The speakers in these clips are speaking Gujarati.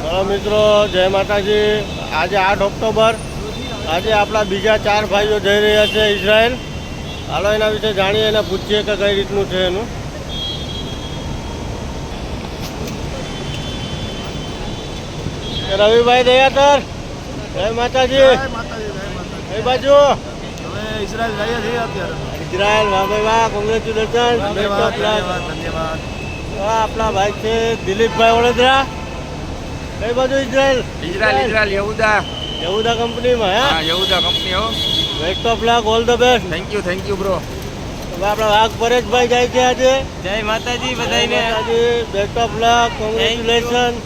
ચલો મિત્રો જય માતાજી. આજે આઠ ઓક્ટોબર. આજે આપણા બીજા ચાર ભાઈઓ જઈ રહ્યા છે ઇઝરાયલ. હાલો એના વિશે જાણીએ અને પૂછીએ કે કઈ રીતનું છે એનું. રવિભાઈ દયાતર. જય માતાજી. કઈ બાજુ. ઇઝરાયલ વાહ ભાઈ વાહ કોંગ્રેચ્યુલેશન ધન્યવાદ આપણા ભાઈ છે દિલીપભાઈ વડોદરા. કઈ બાજુ ઇઝરાયલ? Israel Israel. યહુદા. યહુદા કંપનીમાં હે? હા યહુદા કંપની હો. Best of luck all the best thank you thank you bro હવે આપણા વાઘ પરેશભાઈ જાય છે આજે. જય માતાજી બધાને આજે બેસ્ટ ઓફ લક કોંગ્રેચ્યુલેશન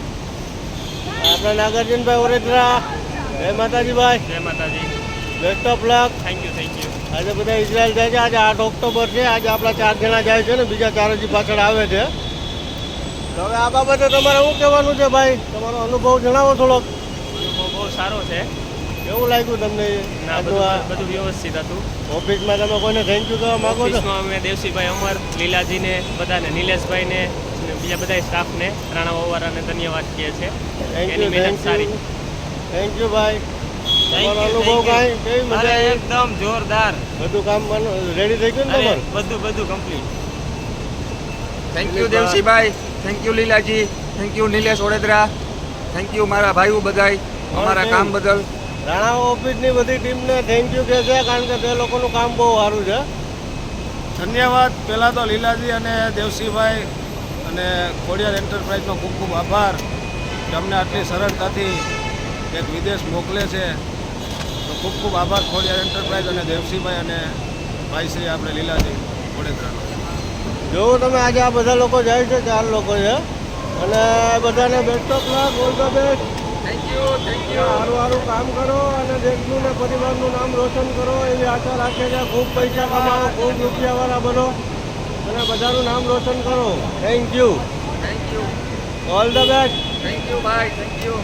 આપણા નાગાર્જુનભાઈ વડોદરા જય માતાજી ભાઈ જય માતાજી. Best of luck thank you thank you આજે બધા ઇઝરાયલ જાય છે. આજે આઠ ઓક્ટોબર છે. આજે આપણા ચાર જણા જાય છે ને. બીજા ચાર હજી પાછળ આવે છે. તો હવે આ બાબતે તમારે શું કહેવાનું છે ભાઈ? તમારો અનુભવ જણાવો થોડોક. બહુ બહુ સારો છે. કેવું લાગ્યું તમને ના બધું બધું વ્યવસ્થિત હતું. ઓફિસમાં તમે કોઈને થેન્ક યુ કહેવા માંગો છો? અમે દેવસીભાઈ અમર લીલાજીને બધાને નિલેશભાઈને ને બીજા બધા સ્ટાફને રાણા વવારાને ધન્યવાદ કહે છે એની મહેનત સારી. થેન્ક યુ ભાઈ. તમારો અનુભવ કાંઈ? કેવી મજા એકદમ જોરદાર. બધું કામ રેડી થઈ ગયું ને બધું બધું કમ્પ્લીટ થેન્ક યુ દેવસીભાઈ. Thank you લીલાજી thank you Nilesh Vadodara thank you મારા ભાઈઓ બધાય અમારા કામ બદલ. રાણા ઓફિસની બધી ટીમને થેન્ક યુ કહે છે કારણ કે તે લોકોનું કામ બહુ સારું છે. ધન્યવાદ. પહેલાં તો લીલાજી અને દેવસીભાઈ અને ખોડિયાર એન્ટરપ્રાઇઝનો ખૂબ ખૂબ આભાર. કે અમને આટલી સરળતાથી એક વિદેશ મોકલે છે. તો ખૂબ ખૂબ આભાર ખોડિયાર એન્ટરપ્રાઇઝ અને દેવસીભાઈ અને ભાઈ શ્રી આપણે લીલાજી વડોદરાનો જોવો તમે આજે આ બધા લોકો જાય છે ચાર લોકો છે અને બધાને best of luck all the best thank you thank you સારું સારું કામ કરો અને દેશનું ને પરિવારનું નામ રોશન કરો એવી આશા રાખે છે ખૂબ પૈસા કમાવો ખૂબ રૂપિયાવાળા બનો અને બધાનું નામ રોશન કરો. Thank you thank you all the best thank you ભાઈ થેન્ક યુ